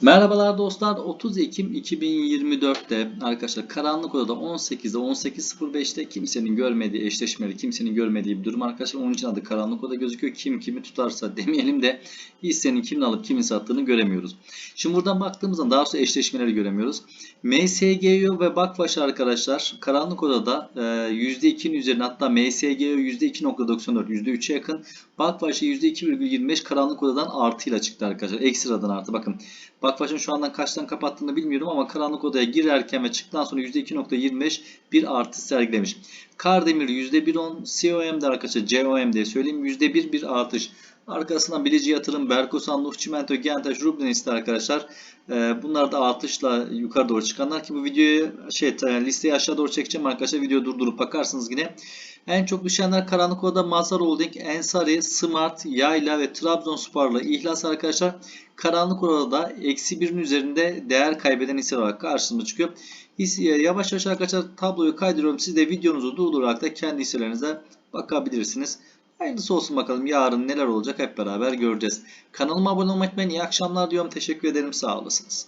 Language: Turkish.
Merhabalar dostlar. 30 Ekim 2024'te arkadaşlar karanlık odada 18'de 18.05'te kimsenin görmediği eşleşmeli, kimsenin görmediği bir durum arkadaşlar. Onun için adı karanlık oda gözüküyor. Kim kimi tutarsa demeyelim de hissenin kimin alıp kimin sattığını göremiyoruz. Şimdi buradan baktığımızda daha sonra eşleşmeleri göremiyoruz. MSGO ve Bakbaş arkadaşlar karanlık odada e, %2'nin üzerine hatta MSGO %2.94 %3'e yakın. Bakbaş'a %2,25 karanlık odadan artıyla çıktı arkadaşlar. Ekstradan artı. Bakın Bakbaş'ın şu andan kaçtan kapattığını bilmiyorum ama karanlık odaya girerken ve çıktıktan sonra %2.25 bir artı sergilemiş. Kardemir %1.10, COM'de arkadaşlar COM diye söyleyeyim %1 bir artış. Arkasından Bilici Yatırım, Berkosan, Nuh Çimento, Gentaş, Rublenist arkadaşlar. Ee, bunlar da artışla yukarı doğru çıkanlar ki bu videoyu şey listeyi aşağı doğru çekeceğim arkadaşlar. Video durdurup bakarsınız yine. En çok düşenler Karanlık Oda, Mazhar Holding, Ensari, Smart, Yayla ve Trabzonspor'la İhlas arkadaşlar. Karanlık Oda'da eksi birin üzerinde değer kaybeden hisse olarak karşımıza çıkıyor. Hisse, yavaş yavaş arkadaşlar tabloyu kaydırıyorum. Siz de videonuzu durdurarak da kendi hisselerinize bakabilirsiniz. Hayırlısı olsun bakalım yarın neler olacak hep beraber göreceğiz. Kanalıma abone olmayı unutmayın. İyi akşamlar diyorum. Teşekkür ederim. Sağ olasınız.